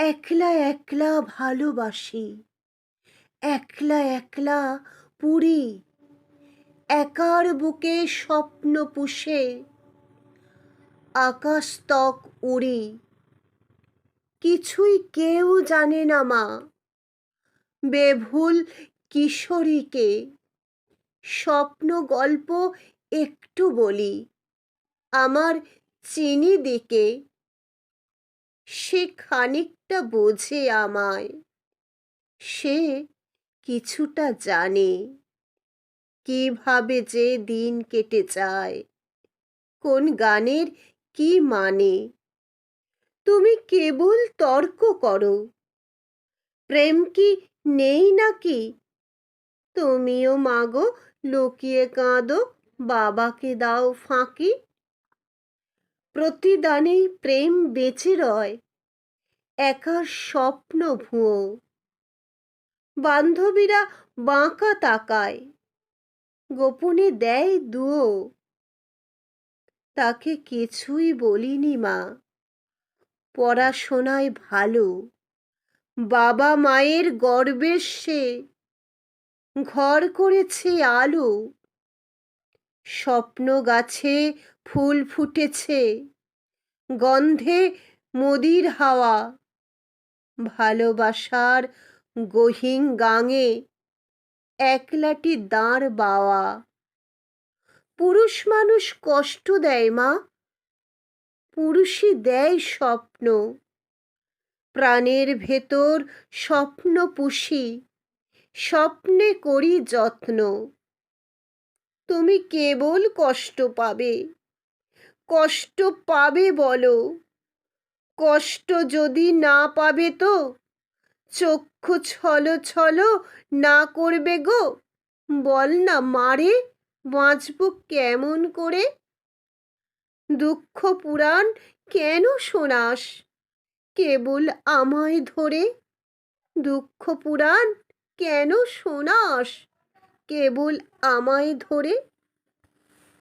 একলা একলা ভালোবাসি। একলা একলা পুরি। একার বুকে স্বপ্ন পুষে। আকাশতক উড়ি। কিছুই কেউ জানে না মা। বেভুল কিশোরীকে। স্বপ্ন গল্প একটু বলি। আমার চিনি দিকে। সে খানিকটা বোঝে আমায়। সে কিছুটা জানে কীভাবে যে দিন কেটে যায়, কোন গানের কি মানে। তুমি কেবল তর্ক করো, প্রেম কি নেই নাকি? তুমিও মাগো, লুকিয়ে কাঁদো, বাবাকে দাও ফাঁকি। প্রতিদানেই প্রেম বেঁচে রয় একার স্বপ্ন ভুয়ো। বান্ধবীরা বাঁকা তাকায়, গোপনে দেয় দুয়ো। তাকে কিছুই বলিনি মা, পড়াশোনায় ভালো বাবা মায়ের গর্বের সে, ঘর করেছে আলো। স্বপ্ন গাছে ফুল ফুটেছে, গন্ধে মদির হাওয়া, ভালোবাসার গহীন গাঙে একলাটি দাঁড় বাওয়া। পুরুষ মানুষ কষ্ট দেয় মা, পুরুষই দেয় স্বপ্ন। প্রাণের ভেতর স্বপ্ন পুষি, স্বপ্নে করি যত্ন। তুমি কেবল কষ্ট পাবে। কষ্ট পাবে বলো। কষ্ট যদি না পাবে তো? চক্ষু ছলো ছলো না করবে গো? বল না মারে, বাঁচব কেমন করে? দুঃখ পুরাণ কেন শোনাস? কেবল আমায় ধরে? দুঃখ পুরাণ কেন শোনাস? কেবল আমায় ধরে